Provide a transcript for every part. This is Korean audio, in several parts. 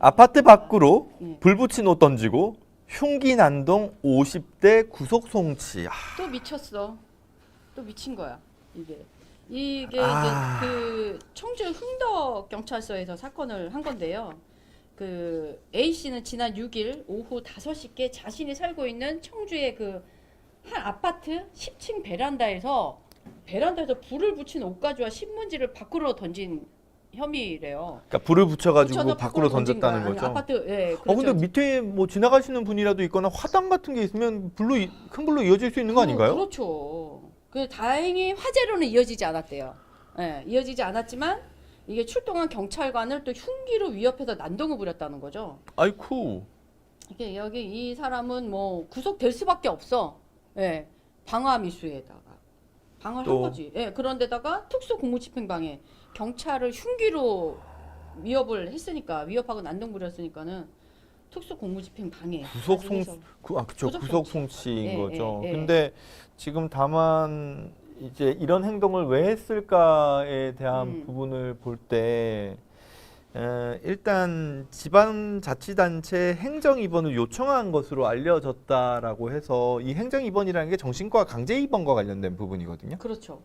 아파트 밖으로 예. 불 붙인 옷 던지고 흉기 난동 50대 구속 송치. 아, 또 미쳤어. 또 미친 거야. 이게 이게 아. 이제 그 청주 흥덕 경찰서에서 사건을 한 건데요. 그 A 씨는 지난 6일 오후 5시께 자신이 살고 있는 청주의 그 한 아파트 10층 베란다에서 베란다에서 불을 붙인 옷가지와 신문지를 밖으로 던진 혐의래요. 그러니까 불을 붙여가지고 붙여서 밖으로 던진 던졌다는 거야. 거죠. 아니, 아파트 예. 어 근데 그렇죠. 밑에 뭐 지나가시는 분이라도 있거나 화단 같은 게 있으면 불로 이- 큰 불로 이어질 수 있는 거 그- 아닌가요? 그렇죠. 그 다행히 화재로는 이어지지 않았대요. 예, 이어지지 않았지만 이게 출동한 경찰관을 또 흉기로 위협해서 난동을 부렸다는 거죠. 아이쿠. 이게 여기 이 사람은 뭐 구속될 수밖에 없어. 예, 방화 미수에다가 방화를 또. 한 거지. 예, 그런데다가 특수 공무집행방해 경찰을 흉기로 위협을 했으니까 위협하고 난동 부렸으니까는 특수 공무집행방해 구속 송 가지고서 구, 아 그쵸 구속 구속 송치. 송치인 예, 거죠. 예, 예. 근데 지금 다만 이제 이런 행동을 왜 했을까에 대한 음. 부분을 볼 때 일단 지방자치단체 행정 입원을 요청한 것으로 알려졌다라고 해서 이 행정 입원이라는 게 정신과 강제 입원과 관련된 부분이거든요. 그렇죠.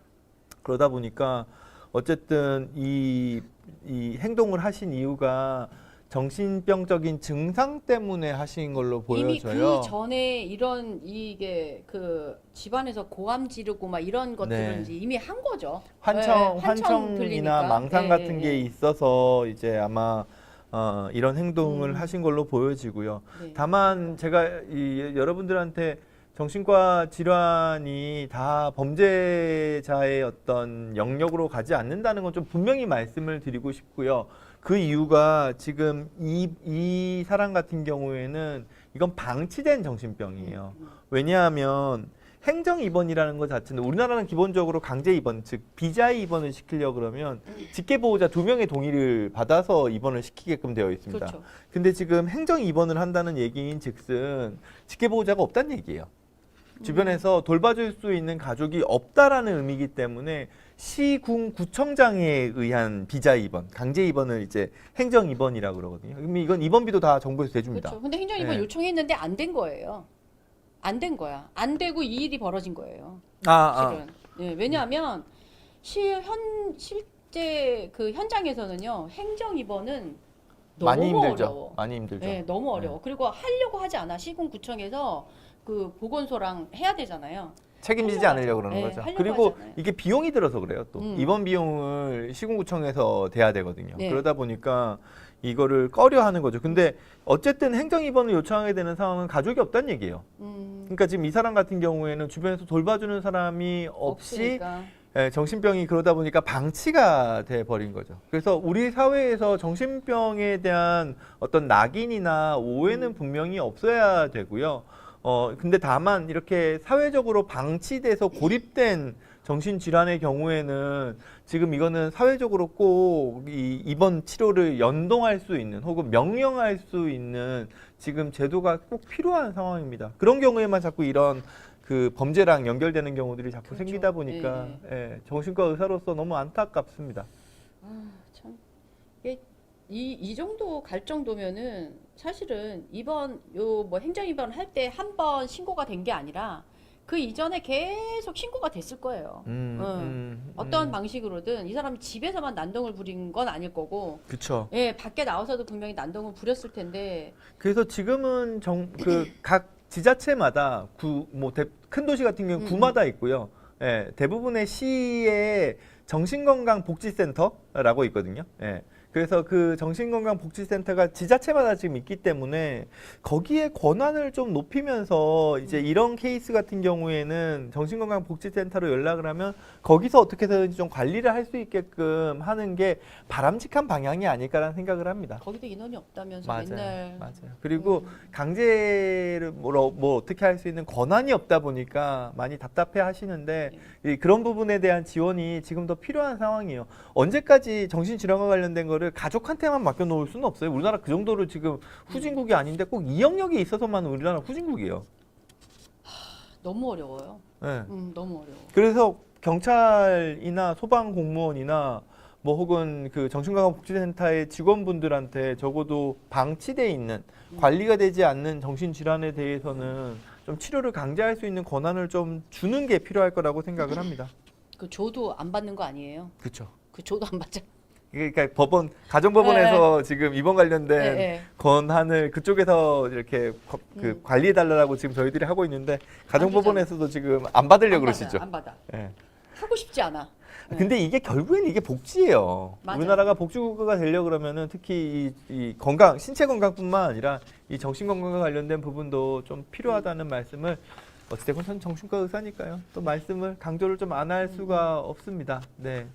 그러다 보니까 어쨌든 이, 이 행동을 하신 이유가 정신병적인 증상 때문에 하신 걸로 이미 보여져요. 그 전에 이런 이게 그 집안에서 고함 지르고 막 이런 것들은 네. 이제 이미 한 거죠. 환청, 네, 환청 환청이나 들리니까. 망상 예, 같은 예, 게 예. 있어서 이제 아마 어, 이런 행동을 음. 하신 걸로 보여지고요. 네. 다만 제가 이 여러분들한테 정신과 질환이 다 범죄자의 어떤 영역으로 가지 않는다는 건 좀 분명히 말씀을 드리고 싶고요. 그 이유가 지금 이, 이 사람 같은 경우에는 이건 방치된 정신병이에요. 음, 왜냐하면 행정 입원이라는 것 자체는 우리나라는 기본적으로 강제 입원, 즉 비자의 입원을 시키려 그러면 직계 보호자 두 명의 동의를 받아서 입원을 시키게끔 되어 있습니다. 그렇죠. 근데 지금 행정 입원을 한다는 얘기인 즉슨 직계 보호자가 없다는 얘기예요. 주변에서 돌봐줄 수 있는 가족이 없다라는 의미이기 때문에 시군 구청장에 의한 비자 입원, 강제 입원을 이제 행정 입원이라고 그러거든요. 그러면 이건 입원비도 다 정부에서 대줍니다. 그렇죠. 근데 행정 입원 네. 요청했는데 안 된 거예요. 안 된 거야. 안 되고 이 일이 벌어진 거예요. 아, 실은. 예, 왜냐하면 실현 실제 그 현장에서는요 행정 입원은 너무 많이 힘들죠. 어려워. 많이 힘들죠. 네, 너무 어려워. 그리고 하려고 하지 않아. 시군구청에서 그 보건소랑 해야 되잖아요. 책임지지 않으려고. 그러는 네, 거죠. 하려고 그리고 하잖아요. 이게 비용이 들어서 그래요. 또 음. 입원 비용을 시군구청에서 대야 되거든요. 네. 그러다 보니까 이거를 꺼려 하는 거죠. 근데 어쨌든 행정 입원을 요청하게 되는 상황은 가족이 없다는 얘기예요. 음, 그러니까 지금 이 사람 같은 경우에는 주변에서 돌봐주는 사람이 없이 없으니까. 예, 정신병이 그러다 보니까 방치가 돼 버린 거죠. 그래서 우리 사회에서 정신병에 대한 어떤 낙인이나 오해는 음. 분명히 없어야 되고요. 어 근데 다만 이렇게 사회적으로 방치돼서 고립된 정신 질환의 경우에는 지금 이거는 사회적으로 꼭 이 입원 치료를 연동할 수 있는 혹은 명령할 수 있는 지금 제도가 꼭 필요한 상황입니다. 그런 경우에만 자꾸 이런 그 범죄랑 연결되는 경우들이 자꾸 그렇죠. 생기다 보니까 예, 정신과 의사로서 너무 안타깝습니다. 아, 참. 이, 이 정도 갈 정도면은 사실은 이번 요 뭐 행정 입원 할때 한 번 신고가 된 게 아니라 그 이전에 계속 신고가 됐을 거예요. 음, 어. 음, 어떤 음. 방식으로든 이 사람이 집에서만 난동을 부린 건 아닐 거고, 그쵸. 예, 밖에 나와서도 분명히 난동을 부렸을 텐데, 그래서 지금은 정 그 각 지자체마다 구 뭐 큰 도시 같은 경우 음, 구마다 있고요. 예, 대부분의 시에 정신건강복지센터라고 있거든요. 예. 그래서 그 정신건강복지센터가 지자체마다 지금 있기 때문에 거기에 권한을 좀 높이면서 이제 이런 케이스 같은 경우에는 정신건강복지센터로 연락을 하면 거기서 어떻게 해서든지 좀 관리를 할 수 있게끔 하는 게 바람직한 방향이 아닐까라는 생각을 합니다. 거기도 인원이 없다면서 맞아요. 맨날. 맞아요. 그리고 음, 강제를 뭐, 뭐 어떻게 할 수 있는 권한이 없다 보니까 많이 답답해 하시는데 이 그런 부분에 대한 지원이 지금 더 필요한 상황이에요. 언제까지 정신질환과 관련된 거를 가족한테만 맡겨놓을 수는 없어요. 우리나라 그 정도로 지금 후진국이 아닌데 꼭 이 영역에 있어서만 우리나라 후진국이에요. 너무 어려워요. 네. 음, 너무 어려워. 그래서 경찰이나 소방 공무원이나 뭐 혹은 그 정신건강복지센터의 직원분들한테 적어도 방치돼 있는 관리가 되지 않는 정신질환에 대해서는 좀 치료를 강제할 수 있는 권한을 좀 주는 게 필요할 거라고 생각을 합니다. 그 조도 안 받는 거 아니에요? 그렇죠. 그 조도 안 받잖아. 그러니까 법원 가정법원에서 지금 이번 관련된 네, 네. 권한을 그쪽에서 이렇게 거- 그 음. 관리해 달라고 지금 저희들이 하고 있는데 가정법원에서도 지금 안 받으려고 안 그러시죠. 안 받아. 예. 하고 싶지 않아. 네. 근데 이게 결국엔 이게 복지예요. 맞아요. 우리나라가 복지국가가 되려 그러면은 특히 이, 이 건강, 신체 건강뿐만 아니라 이 정신 건강과 관련된 부분도 좀 필요하다는 말씀을 어찌됐건 전 정신과 의사니까요. 또 말씀을 강조를 좀 안 할 수가 없습니다. 네.